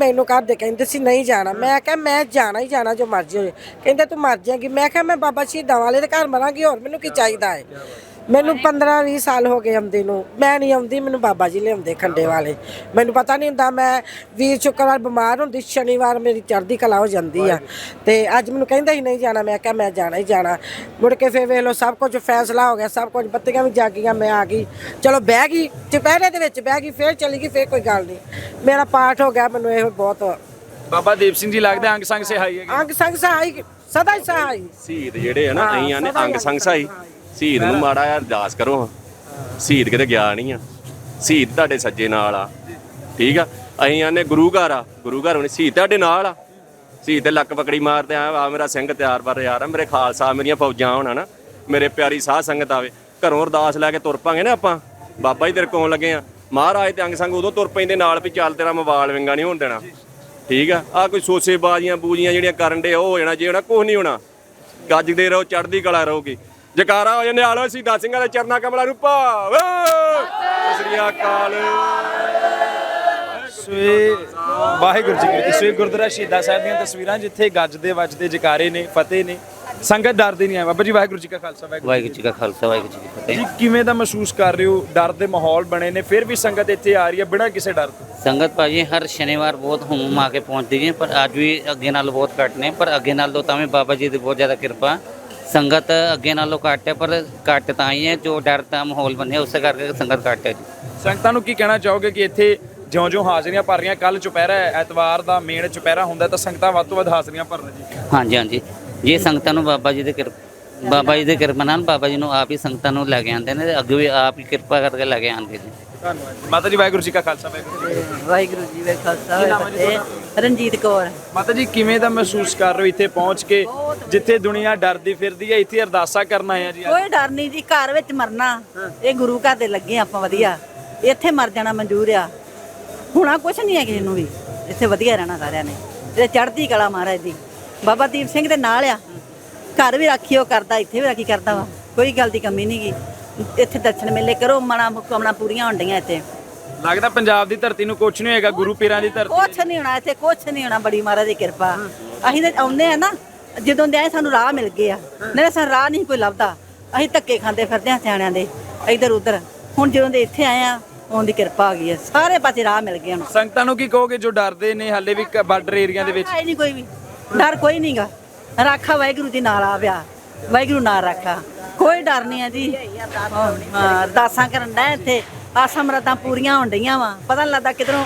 ਮੈਨੂੰ ਘਰ ਦੇ ਕਹਿੰਦੇ ਸੀ, ਨਹੀਂ ਜਾਣਾ। ਮੈਂ ਕਿਹਾ, ਮੈਂ ਜਾਣਾ ਹੀ ਜਾਣਾ ਜੋ ਮਰਜ਼ੀ ਹੋ ਹੋਏ। ਕਹਿੰਦੇ, ਤੂੰ ਮਰ ਜਾਏਗੀ। ਮੈਂ ਕਿਹਾ, ਮੈਂ ਬਾਬਾ ਸ਼ਹੀਦਾਂ ਵਾਲੇ ਦੇ ਘਰ ਮਰਾਂਗੀ, ਹੋਰ ਮੈਨੂੰ ਕੀ ਚਾਹੀਦਾ ਹੈ ਮੈਨੂੰ 15 20 ਸਾਲ ਹੋ ਗਏ ਆਉਂਦੀ ਨੂੰ। ਮੈਂ ਨਹੀਂ ਆਉਂਦੀ ਮੈਨੂੰ ਬਾਬਾ ਜੀ ਲਿਆਉਂਦੇ ਖੰਡੇ ਵਾਲੇ। ਮੈਨੂੰ ਪਤਾ ਨਹੀਂ ਹੁੰਦਾ ਮੈਂ ਵੀਰ ਸ਼ੁੱਕਰਵਾਰ ਬਿਮਾਰ ਹੁੰਦੀ ਸ਼ਨੀਵਾਰ ਮੇਰੀ ਚੜ੍ਹਦੀ ਕਲਾ ਹੋ ਜਾਂਦੀ ਆ। ਤੇ ਅੱਜ ਮੈਨੂੰ ਕਹਿੰਦਾ ਹੀ ਨਹੀਂ ਜਾਣਾ ਮੈਂ ਕਿਹਾ ਮੈਂ ਜਾਣਾ ਹੀ ਜਾਣਾ। ਮੁੜ ਕੇ ਫੇਰ ਵੇਖ ਲਓ ਸਭ ਕੁਝ ਫੈਸਲਾ ਹੋ ਗਿਆ ਸਭ ਕੁਝ ਬੱਤੀਆਂ ਵੀ ਜਾਗੀਆਂ ਮੈਂ ਆ ਗਈ। ਚਲੋ ਬਹਿ ਗਈ ਚੁਪਹਿਰੇ ਦੇ ਵਿੱਚ ਬਹਿ ਗਈ ਫੇਰ ਚਲੀ ਗਈ ਫੇਰ ਕੋਈ ਗੱਲ ਨਹੀਂ। ਮੇਰਾ ਪਾਠ ਹੋ ਗਿਆ ਮੈਨੂੰ ਇਹ ਬਹੁਤ ਬਾਬਾ ਦੀਪ ਸਿੰਘ ਜੀ ਲੱਗਦਾ ਅੰਗ ਸੰਗ ਸਹਾਈ ਹੈਗੇ। ਅੰਗ ਸੰਗ ਸਹਾਈ ਸਦਾ ਹੀ ਸਹਾਈ। ਸ਼ਹੀਦ ਜਿਹੜੇ ਆ ਨਾ ਹਾਂ, ਆਨੇ ਸਦਾ ਅੰਗ ਹੀ ਸੰਗ ਸਹਾਈ। ਸ਼ਹੀਦ ਨੂੰ ਮਾੜਾ ਜਿਹਾ ਅਰਦਾਸ ਕਰੋ। ਸ਼ਹੀਦ ਕਿਤੇ ਗਿਆ ਨਹੀਂ ਆ। ਸ਼ਹੀਦ ਤੁਹਾਡੇ ਸੱਜੇ ਨਾਲ ਆ। ਠੀਕ ਆ? ਅਸੀਂ ਆਨੇ ਗੁਰੂ ਘਰ ਆ। ਗੁਰੂ ਘਰ ਉਹਨੇ ਸ਼ਹੀਦ ਤੁਹਾਡੇ ਨਾਲ ਆ। ਸ਼ਹੀਦ ਤੇ ਲੱਕ ਪਕੜੀ ਮਾਰਦੇ ਆ ਆ ਮੇਰਾ ਸਿੰਘ ਤਿਆਰ ਪਰ ਯਾਰ ਮੇਰੇ ਖਾਲਸਾ ਮੇਰੀਆਂ ਫੌਜਾਂ ਹੋਣ ਨਾ ਮੇਰੇ ਪਿਆਰੀ ਸਾਧ ਸੰਗਤ ਆਵੇ। ਘਰੋਂ ਅਰਦਾਸ ਲੈ ਕੇ ਤੁਰ ਪਾਂਗੇ ਨਾ ਆਪਾਂ। ਬਾਬਾ ਜੀ ਤੇਰੇ ਕੋਲ ਲੱਗੇ ਆ। ਮਹਾਰਾਜ ਤੇ ਅੰਗ ਸੰਗ ਉਦੋਂ ਤੁਰ ਪੈਂਦੇ ਨਾਲ ਵੀ ਚੱਲ ਤੇਰਾ ਮਵਾਲ ਵਿੰਗਾ ਨਹੀਂ ਹੋਣ ਦੇਣਾ। ਠੀਕ ਆ? ਆ ਕੋਈ ਸੋਸੇ ਬਾਜ਼ੀਆਂ ਬੂਜੀਆਂ ਜਿਹੜੀਆਂ ਕਰਨ ਦੇ ਉਹ ਹੋ ਜਾਣਾ। ਜੇ ਹੋਣਾ ਕੁਝ ਨਹੀਂ ਹੋਣਾ। ਗੱਜਦੇ ਰਹੋ ਚੜ੍ਹਦੀ ਕਲਾ ਰਹੋਗੇ। ਜਕਾਰਾ ਹੋ ਜਾਂਦੇ ਆਲੋ ਸੀ ਸਿੰਘਾਂ ਦੇ ਚਰਨਾ ਕਮਲਾਂ ਨੂੰ ਭਾਵ ਸ੍ਰੀ ਅਕਾਲ। ਸਵੇ ਵਾਹਿਗੁਰੂ ਜੀ ਕੀ ਸਵੇ ਗੁਰਦੁਆਰਾ ਸ਼ਹੀਦਾਂ ਸਾਹਿਬ ਦੀਆਂ ਤਸਵੀਰਾਂ ਜਿੱਥੇ ਗੱਜਦੇ ਵੱਜਦੇ ਜਕਾਰੇ ਨੇ ਫਤਿਹ ਨੇ। ਸੰਗਤ ਡਰਦੀ ਨਹੀਂ ਹੈ ਬਾਬਾ ਜੀ ਵਾਹਿਗੁਰੂ ਜੀ ਕਾ ਖਾਲਸਾ ਵਾਹਿਗੁਰੂ ਵਾਹਿਗੁਰੂ ਜੀ ਕਾ ਖਾਲਸਾ ਵਾਹਿਗੁਰੂ ਜੀ ਕੀ ਫਤਿਹ। ਜੀ ਕਿਵੇਂ ਦਾ ਮਹਿਸੂਸ ਕਰ ਰਹੇ ਹੋ? ਡਰ ਦੇ ਮਾਹੌਲ ਬਣੇ ਨੇ ਫਿਰ ਵੀ ਸੰਗਤ ਇੱਥੇ ਆ ਰਹੀ ਹੈ ਬਿਨਾਂ ਕਿਸੇ ਡਰ ਤੋਂ। ਸੰਗਤ ਭਾਜੀ ਹਰ ਸ਼ਨੀਵਾਰ ਬਹੁਤ ਹੁਮ ਆ ਕੇ ਪਹੁੰਚਦੀ ਹੈ ਪਰ ਅੱਜ ਵੀ ਅੱਗੇ ਨਾਲੋਂ ਬਹੁਤ ਘੱਟ ਨੇ ਪਰ ਅੱਗੇ ਨਾਲੋਂ ਤਾਂ ਵੀ ਬਾਬਾ ਜੀ ਦੀ ਬਹੁਤ ਜ਼ਿਆਦਾ ਕਿਰਪਾ। ਸੰਗਤ ਅੱਗੇ ਨਾਲੋਂ ਘੱਟ ਹੈ ਪਰ ਘੱਟ ਤਾਂ ਹੀ ਹੈ ਜੋ ਡਰ ਦਾ ਮਾਹੌਲ ਬਣਿਆ ਉਸੇ ਕਰਕੇ ਸੰਗਤ ਘੱਟ ਹੈ ਜੀ ਸੰਗਤਾਂ ਨੂੰ ਕੀ ਕਹਿਣਾ ਚਾਹੋਗੇ ਕਿ ਇੱਥੇ ਜਿਉਂ-ਜਿਉਂ ਹਾਜ਼ਰੀਆਂ ਭਰ ਰਹੀਆਂ ਕੱਲ ਚੁਪਹਿਰਾ ਐਤਵਾਰ ਦਾ ਮੇਨ ਚੁਪਹਿਰਾ ਹੁੰਦਾ ਤਾਂ ਸੰਗਤਾਂ ਵੱਧ ਤੋਂ ਵੱਧ ਹਾਜ਼ਰੀਆਂ ਭਰਨ ਜੀ ਹਾਂਜੀ ਹਾਂਜੀ ਜੇ ਸੰਗਤਾਂ ਨੂੰ ਬਾਬਾ ਜੀ ਦੇ ਕਿਰਪਾ ਬਾਬਾ ਜੀ ਦੇ ਕਿਰਪਾ ਨਾਲ ਬਾਬਾ ਜੀ ਨੂੰ ਆਪ ਹੀ ਸੰਗਤਾਂ ਨੂੰ ਲੈ ਕੇ ਆਉਂਦੇ ਨੇ ਅੱਗੇ ਵੀ ਆਪ ਹੀ ਕਿਰਪਾ ਕਰਕੇ ਲੈ ਕੇ ਆਣਗੇ ਜੀ ਧੰਨਵਾਦ। ਮਾਤਾ ਜੀ ਵਾਹਿਗੁਰੂ ਜੀ ਕਾ ਖਾਲਸਾ ਵਾਹਿਗੁਰੂ ਜੀ ਕੀ ਫਤਿਹ। ਵਾਹਿਗੁਰੂ ਜੀ ਵੇ ਖਾਲਸਾ। ਰਣਜੀਤ ਕੌਰ ਮਾਤਾ ਜੀ ਕਿਵੇਂ ਦਾ ਮਹਿਸੂਸ ਕਰ ਰਹੇ ਹੋ ਇੱਥੇ ਪਹੁੰਚ ਕੇ ਜਿੱਥੇ ਦੁਨੀਆ ਡਰਦੀ ਫਿਰਦੀ ਹੈ ਇੱਥੇ ਅਰਦਾਸਾਂ ਕਰਨ ਆਏ ਆ ਜੀ। ਕੋਈ ਡਰ ਨਹੀਂ ਜੀ ਘਰ ਵਿੱਚ ਮਰਨਾ। ਇਹ ਗੁਰੂ ਘਰ ਦੇ ਲੱਗੇ ਆਪਾਂ ਵਧੀਆ। ਇੱਥੇ ਮਰ ਜਾਣਾ ਮਨਜ਼ੂਰ ਆ। ਹੁਣਾ ਕੁਛ ਨਹੀਂ ਹੈ ਕਿਸੇ ਨੂੰ ਵੀ। ਇੱਥੇ ਵਧੀਆ ਰਹਿਣਾ ਸਾਰਿਆਂ ਨੇ। ਤੇ ਚੜ੍ਹਦੀ ਕਲਾ ਮਹਾਰਾਜ ਦੀ। ਬਾਬਾ ਦੀਪ ਸਿੰਘ ਦੇ ਨਾਲ ਆ। ਘਰ ਵੀ ਰਾਖੀ ਉਹ ਕਰਦਾ ਇੱਥੇ ਵੀ ਰਾਖੀ ਕਰਦਾ ਵਾ। ਕੋਈ ਗੱਲ ਦੀ ਕਮੀ ਨਹੀਂ ਗੀ। ਇੱਥੇ ਦਰਸ਼ਨ ਮੇਲੇ ਕਰੋ ਮਣਾ ਮੁਕਾਮਣਾ ਪੂਰੀਆਂ ਹੁੰਦੀਆਂ ਇੱਥੇ। ਲੱਗਦਾ ਪੰਜਾਬ ਦੀ ਧਰਤੀ ਨੂੰ ਕੁਛ ਨਹੀਂ ਹੋਏਗਾ ਗੁਰੂ ਪੀਰਾਂ ਦੀ ਧਰਤੀ ਕੁਛ ਨਹੀਂ ਹੋਣਾ ਇੱਥੇ ਕੁਛ ਨਹੀਂ ਹੋਣਾ। ਬੜੀ ਮਹਾਰਾਜ ਦੀ ਕਿਰਪਾ। ਅਸੀਂ ਤਾਂ ਆਉਂਦੇ ਆ ਨਾ ਜਦੋਂ ਦੇ ਆਏ ਸਾਨੂੰ ਰਾਹ ਮਿਲ ਗਏ ਆ ਨਹੀਂ ਸਾਨੂੰ ਰਾਹ ਨਹੀਂ ਕੋਈ ਲੱਭਦਾ। ਅਸੀਂ ਧੱਕੇ ਖਾਂਦੇ ਫਿਰਦੇ ਆ ਸਿਆਣਿਆਂ ਦੇ ਇੱਧਰ ਉੱਧਰ। ਹੁਣ ਜਦੋਂ ਦੇ ਇੱਥੇ ਆਏ ਆ ਉਹਨ ਦੀ ਕਿਰਪਾ ਆ ਗਈ ਹੈ। ਸਾਰੇ ਪਾਸੇ ਰਾਹ ਮਿਲ ਗਏ ਹੁਣ। ਸੰਗਤਾਂ ਨੂੰ ਕੀ ਕਹੋਗੇ ਜੋ ਡਰਦੇ ਨੇ ਹਾਲੇ ਵੀ ਬਾਰਡਰ ਏਰੀਆ ਦੇ ਵਿੱਚ? ਆਈ ਨਹੀਂ ਕੋਈ ਵੀ। ਡਰ ਕੋਈ ਨਹੀਂਗਾ ਰਾਖਾ ਵਾਹਿਗੁਰੂ ਦੀ ਨਾਲ ਆ ਪਿਆ। ਵਾਹਿਗੁਰੂ ਨਾਲ ਰਾਖਾ। ਕੋਈ ਡਰ ਨਹੀਂ ਹੈ ਜੀ। ਹਾਂ ਅਰਦਾਸਾਂ ਕਰਨ ਦਾ ਇੱਥੇ। ਆਸਾਂ ਮਰਾਦਾਂ ਪੂਰੀਆਂ ਹੋਣ ਡਈਆਂ ਵਾ। ਪਤਾ ਨਹੀਂ ਲੱਗਦਾ ਕਿਧਰੋਂ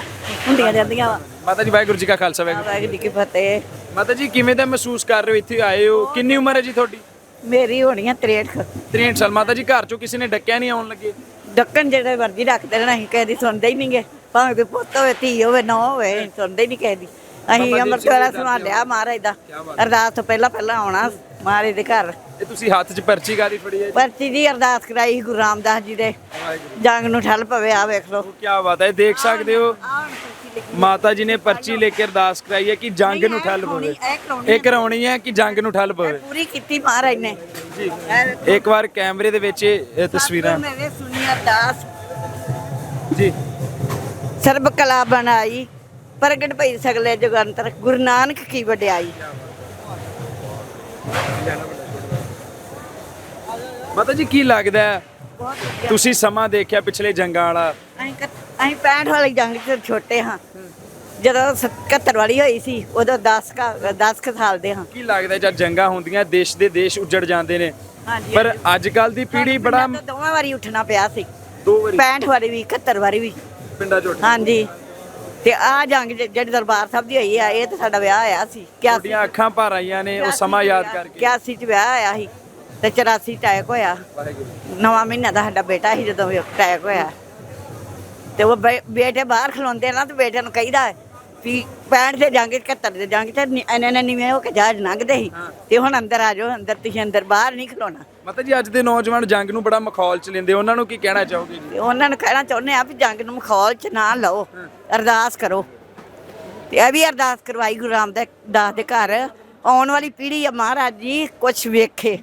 ਹੁੰਦੀਆਂ ਜਾਂਦੀਆਂ ਵਾ। ਮਾਤਾ ਜੀ ਵਾਹਿਗੁਰੂ ਜੀ ਕਾ ਖਾਲਸਾ ਵਾਹਿਗੁਰੂ ਜੀ ਕੀ ਫਤਿਹ। ਮਾਤਾ ਜੀ ਕਿਵੇਂ ਦਾ ਮਹਿਸੂਸ ਕਰ ਰਹੇ ਹੋ? ਇੱਥੇ ਆਏ ਹੋ? ਕਿੰਨੀ ਉਮਰ ਹੈ ਜੀ ਤੁਹਾਡੀ? ਮੇਰੀ ਹੋਣੀ ਆ 63 63 ਸਾਲ। ਮਾਤਾ ਜੀ ਘਰ ਚੋਂ ਕਿਸੇ ਨੇ ਡੱਕਿਆ ਨਹੀਂ ਆਉਣ ਲੱਗੇ? ਡੱਕਣ ਜਿਹੜੇ ਮਰਜ਼ੀ ਰੱਖਦੇ ਰਹਿਣਾ ਅਸੀਂ ਕਿਸੇ ਦੀ ਸੁਣਦੇ ਹੀ ਨਹੀਂਗੇ। ਭਾਵੇਂ ਕੋਈ ਪੁੱਤ ਹੋਵੇ ਧੀ ਹੋਵੇ ਨਾ ਹੋਵੇ ਸੁਣਦੇ ਹੀ ਨਹੀਂ ਕਿਸੇ ਦੀ। ਅਸੀਂ ਅੰਮ੍ਰਿਤ ਵੇਲਾ ਸੰਭਾਲਿਆ ਮਹਾਰਾਜ ਦਾ। ਅਰਦਾਸ ਤੋਂ ਪਹਿਲਾਂ ਪਹਿਲਾਂ ਆਉਣਾ ਮਹਾਰਾਜ ਦੇ ਘਰ। ਇਹ ਤੁਸੀਂ ਹੱਥ 'ਚ ਪਰਚੀ ਕਾਦੀ ਫੜੀ ਹੈ ਪਰਚੀ ਦੀ ਅਰਦਾਸ ਕਰਾਈ ਗੁਰੂ ਰਾਮਦਾਸ ਜੀ ਦੇ। ਜੰਗ ਨੂੰ ਠੱਲ ਪਵੇ ਆ ਵੇਖ ਲਓ। ਕੀ ਬਾਤ ਹੈ ਦੇਖ ਸਕਦੇ ਹੋ। ਮਾਤਾ ਜੀ ਨੇ ਪਰਚੀ ਲੈ ਕੇ ਅਰਦਾਸ ਕਰਾਈ ਹੈ ਕਿ ਜੰਗ ਨੂੰ ਠੱਲ ਪਵੇ। ਇਹ ਕਰਾਉਣੀ ਹੈ। ਕਿ ਜੰਗ ਨੂੰ ਠੱਲ ਪਵੇ। ਪੂਰੀ ਕੀਤੀ ਮਹਾਰਾਜ ਨੇ। ਜੀ। ਇੱਕ ਵਾਰ ਕੈਮਰੇ ਦੇ ਵਿੱਚ ਇਹ ਇਹ ਤਸਵੀਰਾਂ। ਮੇਰੇ ਸੁਣੀ ਅਰਦਾਸ। ਜੀ। ਸਰਬ ਕਲਾ ਬਣਾਈ ਪ੍ਰਗਟ ਭਈ ਸਗਲੇ ਜਗੰਤਰ ਗੁਰੂ ਨਾਨਕ ਕੀ ਵਡਿਆਈ। ਮਾਤਾ ਜੀ ਕੀ ਲੱਗਦਾ ਹੈ? ਤੁਸੀਂ ਸਮਾਂ ਦੇਖਿਆ ਪਿਛਲੇ ਜੰਗਾਂ ਵਾਲਾ? ਅਸੀਂ ਕ- ਅਸੀਂ 65 ਵਾਲੀ ਜੰਗ ਚ ਛੋਟੇ ਹਾਂ। ਜਦੋਂ 71 ਵਾਲੀ ਹੋਈ ਸੀ ਉਦੋਂ 10 ਕਾ 10 ਕੁ ਸਾਲ ਦੇ ਹਾਂ। ਕੀ ਲੱਗਦਾ ਜਦ ਜੰਗਾਂ ਹੁੰਦੀਆਂ ਦੇਸ਼ ਦੇ ਦੇਸ਼ ਉੱਜੜ ਜਾਂਦੇ ਨੇ। ਹਾਂਜੀ ਪਰ ਅੱਜ ਕੱਲ ਦੀ ਪੀੜ੍ਹੀ ਬੜਾ ਤੋਂ ਦੋਵਾਂ ਵਾਰੀ ਉੱਠਣਾ ਪਿਆ ਸੀ। ਦੋ ਵਾਰੀ। 65 ਵਾਰੀ ਵੀ 71 ਵਾਰੀ ਵੀ। ਪਿੰਡਾਂ ਚ ਹਾਂਜੀ। ਤੇ ਆ ਜੰਗ ਜ- ਜਿਹੜੀ ਦਰਬਾਰ ਸਾਹਿਬ ਦੀ ਹੋਈ ਆ ਇਹ ਤੇ ਸਾਡਾ ਵਿਆਹ ਆਇਆ ਸੀ। 81 ਤੁਹਾਡੀਆਂ ਅੱਖਾਂ ਭਰ ਆਈਆਂ ਨੇ ਉਹ ਸਮਾਂ ਯਾਦ ਕਰਕੇ। 81 ਚ ਵਿਆਹ ਆਇਆ ਸੀ ਤੇ 84 ਟੈਕ ਹੋਇਆ। ਨਵਾਂ ਮਹੀਨਾ ਦਾ ਸਾਡਾ ਬੇਟਾ ਸੀ ਜਦੋਂ ਟੈਕ ਹੋਇਆ। ਤੇ ਉਹ ਬੇ- ਬੇਟੇ ਬਾਹਰ ਖਲੋਂਦੇ ਨਾ ਤੇ ਬੇਟੇ ਨੂੰ ਕਹੀਦਾ ਵੀ 65 ਦੇ ਜਾਂਗੇ 71 ਦੇ ਜਾਂਗੇ ਤੇ ਨੀ- ਇੰਨੇ ਇੰਨੇ ਨੀਵੇਂ ਹੋ ਕੇ ਜਹਾਜ਼ ਲੰਘਦੇ ਸੀ। ਤੇ ਹੁਣ ਅੰਦਰ ਆ ਜਾਓ ਅੰਦਰ ਤੁਸੀਂ ਅੰਦਰ ਬਾਹਰ ਨਹੀਂ ਖਲੋਣਾ। ਮਾਤਾ ਜੀ ਅੱਜ ਦੇ ਨੌਜਵਾਨ ਜੰਗ ਨੂੰ ਬੜਾ ਮਖੌਲ ਚ ਲੈਂਦੇ। ਉਹਨਾਂ ਨੂੰ ਕੀ ਕਹਿਣਾ ਚਾਹੋਗੇ ਜੀ? ਤੇ ਉਹਨਾਂ ਨੂੰ ਕਹਿਣਾ ਚਾਹੁੰਦੇ ਆ ਵੀ ਜੰਗ ਨੂੰ ਮਖੌਲ ਚ ਨਾ ਲਓ ਅਰਦਾਸ ਕਰੋ। ਤੇ ਇਹ ਵੀ ਅਰਦਾਸ ਕਰਵਾਈ ਗੁਰੂ ਰਾਮਦਾਸ ਦੇ ਘਰ। ਆਉਣ ਵਾਲੀ ਪੀੜ੍ਹੀ ਆ ਮਹਾਰਾਜ ਜੀ ਕੁਝ ਵੇਖੇ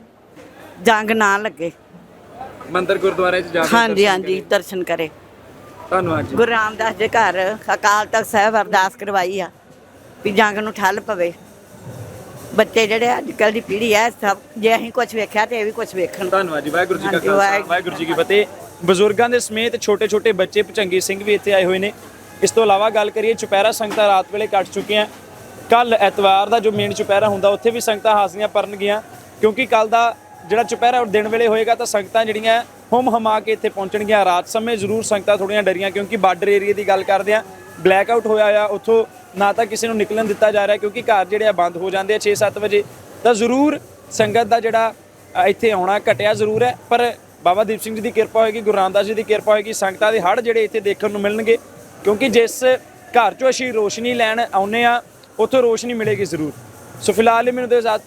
ਜੰਗ ਨਾ ਲੱਗੇ। ਮੰਦਰ ਗੁਰਦੁਆਰੇ ਚ ਜਾ ਕੇ ਹਾਂਜੀ ਦਰਸ਼ਨ ਹਾਂਜੀ ਦਰਸ਼ਨ ਕਰੇ। ਧੰਨਵਾਦ ਜੀ। ਗੁਰੂ ਰਾਮਦਾਸ ਦੇ ਘਰ ਅਕਾਲ ਤਖਤ ਸਾਹਿਬ ਅਰਦਾਸ ਕਰਵਾਈ ਆ ਵੀ ਜੰਗ ਨੂੰ ਠੱਲ ਪਵੇ। ਬੱਚੇ ਜਿਹੜੇ ਅੱਜ ਕੱਲ ਦੀ ਪੀੜ੍ਹੀ ਹੈ ਸਭ ਜੇ ਅਸੀਂ ਕੁਝ ਵੇਖਿਆ ਤੇ ਇਹ ਵੀ ਕੁਝ ਵੇਖਣ। ਧੰਨਵਾਦ ਜੀ ਵਾਹਿਗੁਰੂ ਜੀ ਕਾ ਹਾਂਜੀ, ਖਾਲਸਾ ਵਾਹਿਗੁਰੂ। ਵਾਹਿਗੁਰੂ ਜੀ ਕੀ ਫਤਿਹ। ਬਜ਼ੁਰਗਾਂ ਦੇ ਸਮੇਤ ਛੋਟੇ ਛੋਟੇ ਬੱਚੇ ਭਚੰਗੀ ਸਿੰਘ ਵੀ ਇੱਥੇ ਆਏ ਹੋਏ ਨੇ। ਇਸ ਤੋਂ ਇਲਾਵਾ ਗੱਲ ਕਰੀਏ ਚੁਪਹਿਰਾ ਸੰਗਤਾਂ ਰਾਤ ਵੇਲੇ ਕੱਟ ਚੁੱਕੀਆਂ। ਕੱਲ ਐਤਵਾਰ ਦਾ ਜੋ ਮੇਨ ਚੁਪਹਿਰਾ ਹੁੰਦਾ ਉੱਥੇ ਵੀ ਸੰਗਤਾਂ ਹਾਜ਼ਰੀਆਂ ਭਰਨਗੀਆਂ। ਕਿਉਂਕਿ ਕੱਲ ਦਾ ਜਿਹੜਾ ਚੁਪਹਿਰਾ ਉਹ ਦਿਨ ਵੇਲੇ ਹੋਏਗਾ ਤਾਂ ਸੰਗਤਾਂ ਜਿਹੜੀਆਂ ਹੁਮ ਹਮਾ ਕੇ ਇੱਥੇ ਪਹੁੰਚਣਗੀਆਂ। ਰਾਤ ਸਮੇਂ ਜ਼ਰੂਰ ਸੰਗਤਾਂ ਥੋੜੀਆਂ ਡਰੀਆਂ ਕਿਉਂਕਿ ਬਾਰਡਰ ਏਰੀਆ ਦੀ ਗੱਲ ਕਰਦੇ ਆ ਬਲੈਕ ਆਊਟ ਹੋਇਆ ਆ, ਉੱਥੋਂ ਨਾ ਤਾਂ ਕਿਸੇ ਨੂੰ ਨਿਕਲਣ ਦਿੱਤਾ ਜਾ ਰਿਹਾ ਕਿਉਂਕਿ ਘਰ ਜਿਹੜੇ ਆ ਬੰਦ ਹੋ ਜਾਂਦੇ ਆ 6-7 ਵਜੇ। ਤਾਂ ਜ਼ਰੂਰ ਸੰਗਤ ਦਾ ਜਿਹੜਾ ਇੱਥੇ ਆਉਣਾ ਘਟਿਆ ਜ਼ਰੂਰ ਹੈ। ਪਰ ਬਾਬਾ ਦੀਪ ਸਿੰਘ ਜੀ ਦੀ ਕਿਰਪਾ ਹੋਏਗੀ, ਗੁਰੂ ਰਾਮਦਾਸ ਜੀ ਦੀ ਕਿਰਪਾ ਹੋਏਗੀ, ਸੰਗਤਾਂ ਦੇ ਹੜ ਜਿਹੜੇ ਇੱਥੇ ਦੇਖਣ ਨੂੰ ਮਿਲਣਗੇ। ਕਿਉਂਕਿ ਜਿਸ ਘਰ ਚੋਂ ਅਸੀਂ ਰੋਸ਼ਨੀ ਲੈਣ ਆਉਨੇ ਆ ਉੱਥੋਂ ਰੋਸ਼ਨੀ ਮਿਲੇਗੀ ਜ਼ਰੂਰ। ਸੋ ਫਿਲਹਾਲ ਇਹ ਮੈਨੂੰ ਦੇ ਆਜ਼ਾਦ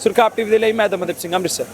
ਸੁਰਖਾਪ ਟੀਵੀ ਦੇ ਲਈ ਮੈਂ ਦਮਨਦੀਪ ਸਿੰਘ ਅੰਮ੍ਰਿਤਸਰ।